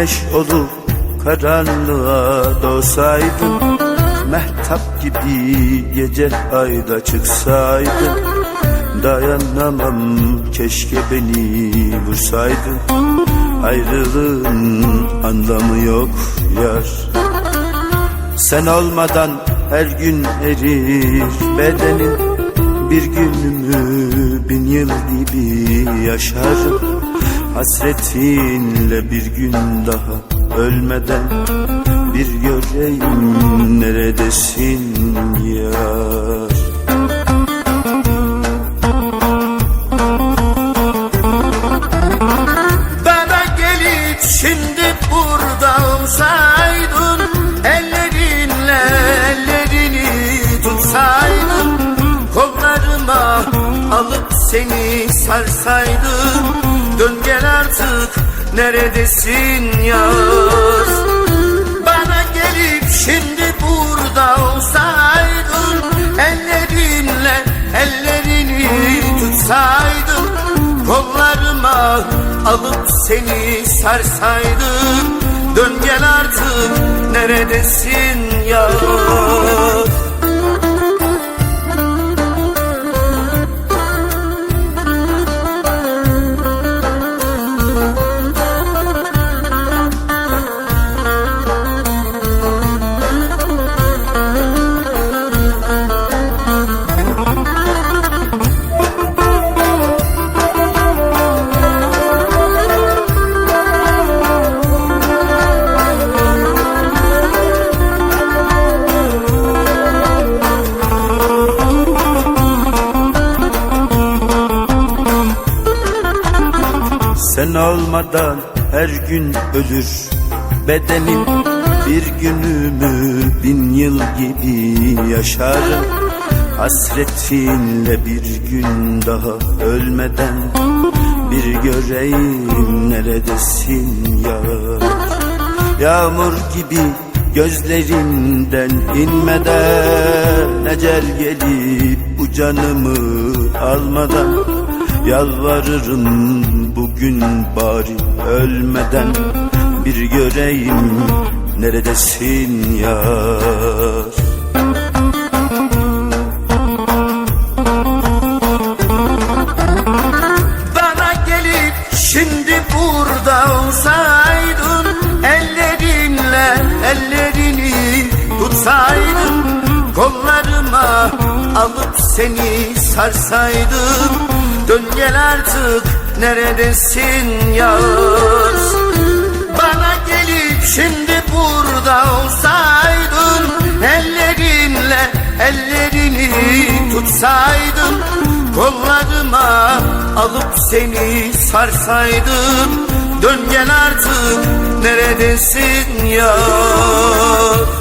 güneş olup karanlığa doğsaydın Mehtap gibi gece ayda çıksaydın Dayanamam keşke beni vursaydın. Ayrılığın anlamı yok yar. Sen olmadan her gün erir bedenin Bir günümü bin yıl gibi yaşarım Hasretinle bir gün daha ölmeden Bir göreyim neredesin yar. Bana gelip şimdi burada olsaydın Ellerinle ellerini tutsaydın Kollarıma alıp seni sarsaydım gel artık. Neredesin yar Bana gelip şimdi burada olsaydın Ellerinle ellerini tutsaydın Kollarıma alıp seni sarsaydım. Dön gel artık neredesin ya Sen olmadan her gün ölür bedenim. Bir günümü bin yıl gibi yaşarım. Hasretinle bir gün daha ölmeden. Bir göreyim neredesin yar Yağmur gibi gözlerinden inmeden Ecel gelip bu canımı almadan Yalvarırım bugün bari ölmeden Bir göreyim neredesin yar Bana gelip şimdi burada olsaydın Ellerinle ellerini tutsaydın Kollarıma alıp seni sarsaydım Dön gel artık neredesin yar Bana gelip şimdi burada olsaydın Ellerinle ellerini tutsaydın Kollarıma alıp seni sarsaydım Dön gel artık neredesin yar